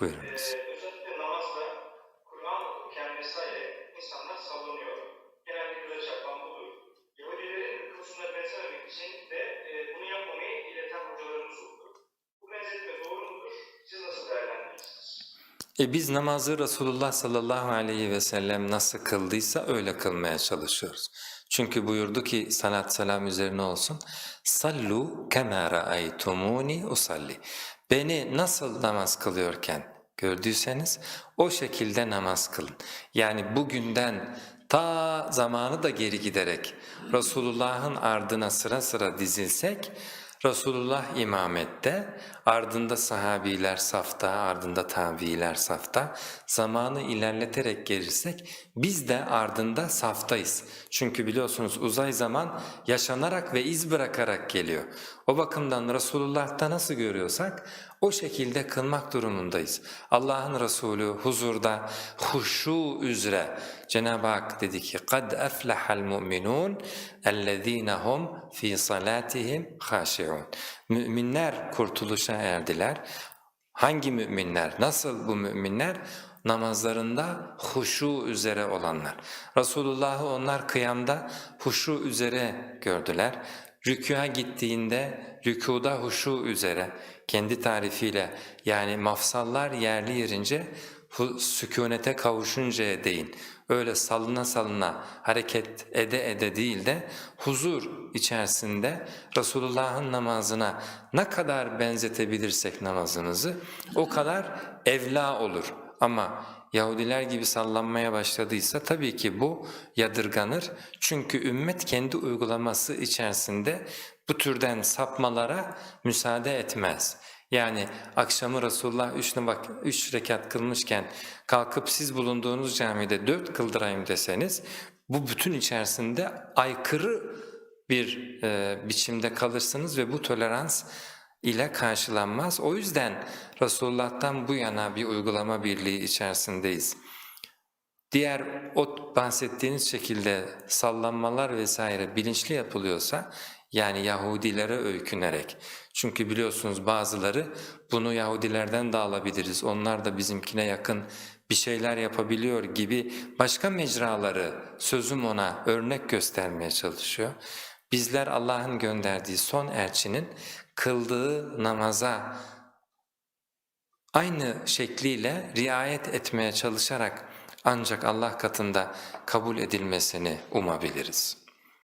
Buyurunuz. Ee, e, bunu yapmamayı ileten hocalarımız oldu. Bu benzetme doğru mudur? Siz nasıl değerlendirirsiniz? E biz namazı Resulullah sallallahu aleyhi ve sellem nasıl kıldıysa öyle kılmaya çalışıyoruz. Çünkü buyurdu ki salat selam üzerine olsun. Sallu kema ra'aytumuni usalli. Beni nasıl namaz kılıyorken gördüyseniz o şekilde namaz kılın. Yani bugünden ta zamanı da geri giderek Resulullah'ın ardına sıra sıra dizilsek Resulullah imamette, ardında sahabiler safta, ardında tabiiler safta. Zamanı ilerleterek gelirsek biz de ardında saftayız. Çünkü biliyorsunuz uzay zaman yaşanarak ve iz bırakarak geliyor. O bakımdan Resulullah'ta nasıl görüyorsak o şekilde kılmak durumundayız. Allah'ın Resulü huzurda huşu üzere Cenab-ı Hak dedi ki قَدْ أَفْلَحَ الْمُؤْمِنُونَ الَّذ۪ينَ هُمْ ف۪ي صَلَاتِهِمْ خَاشِعُونَ Müminler kurtuluşa erdiler. Hangi müminler? Nasıl bu müminler? Namazlarında huşu üzere olanlar. Resulullah'ı onlar kıyamda huşu üzere gördüler. Rükûa gittiğinde rükuda huşu üzere kendi tarifiyle yani mafsallar yerli yerince sükunete kavuşuncaya değin. Öyle salına salına hareket ede ede değil de huzur içerisinde Resulullah'ın namazına ne kadar benzetebilirsek namazınızı o kadar evla olur. Ama Yahudiler gibi sallanmaya başladıysa tabii ki bu yadırganır. Çünkü ümmet kendi uygulaması içerisinde bu türden sapmalara müsaade etmez. Yani akşamı Resulullah üç, bak, üç rekat kılmışken kalkıp siz bulunduğunuz camide dört kıldırayım deseniz bu bütün içerisinde aykırı bir e, biçimde kalırsınız ve bu tolerans ile karşılanmaz. O yüzden Resulullah'tan bu yana bir uygulama birliği içerisindeyiz. Diğer o bahsettiğiniz şekilde sallanmalar vesaire bilinçli yapılıyorsa yani Yahudilere öykünerek. Çünkü biliyorsunuz bazıları bunu Yahudilerden de alabiliriz. Onlar da bizimkine yakın bir şeyler yapabiliyor gibi başka mecraları sözüm ona örnek göstermeye çalışıyor. Bizler Allah'ın gönderdiği son elçinin kıldığı namaza aynı şekliyle riayet etmeye çalışarak ancak Allah katında kabul edilmesini umabiliriz.